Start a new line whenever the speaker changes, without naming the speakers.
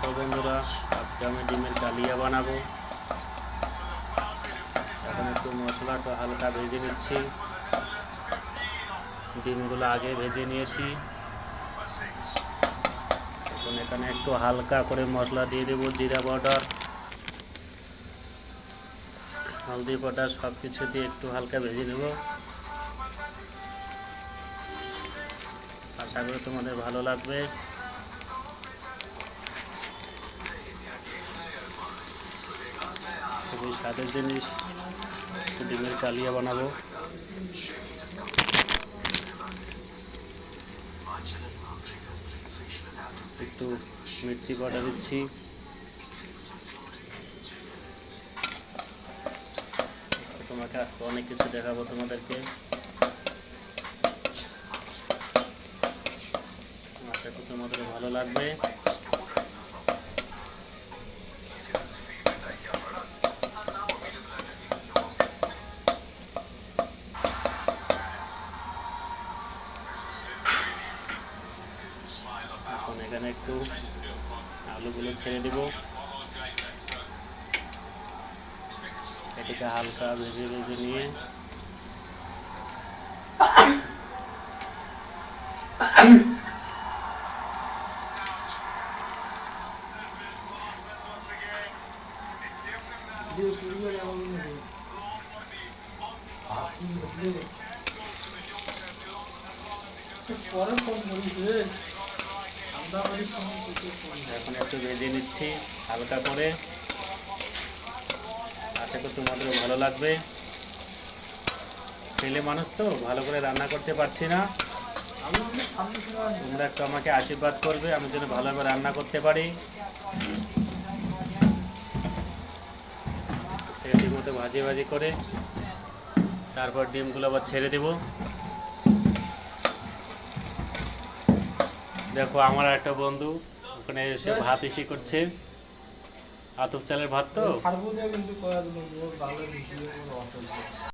দেখো বন্ধুরা, আজকে আমি ডিমের কালিয়া বানাবো। এখন একটু মশলাটা হালকা ভেজে নিচ্ছি। ডিমগুলো আগে ভেজে নিয়েছি। এখন এখানে একটু হালকা করে মশলা দিয়ে দেবো, জিরা পাউডার। হলদি পাউডার সব কিছু দিয়ে একটু হালকা ভেজে নেব। আশা করি তোমাদের ভালো লাগবে। খুবই স্বাদের জিনিস, ডিমের কালিয়া বানাবো। একটু মির্চি পাউডার দিচ্ছি। তোমাকে, আজকে অনেক কিছু দেখাবো তোমাদেরকে। তোমাদের ভালো লাগবে। এখন একটু আলুগুলো ছেড়ে দিব। এটাকে হালকা ভেজে ভেজে নিয়ে
পরে ফোন করিস
এখন একটু ভেজে নিচ্ছি, হালকা করে। আশা করি তোমাদের ভালো লাগবে। ছেলে মানুষ তো, ভালো করে রান্না করতে পারছি না। তোমরা একটু আমাকে আশীর্বাদ করবে, আমি যেন ভালোভাবে রান্না করতে পারি। ঠিক মতো ভাজি ভাজি করে, তারপর ডিমগুলো আবার ছেড়ে দেব। দেখো আমার একটা বন্ধু ওখানে এসে ভাত ইসি করছে। আতপ চালের ভাত তো?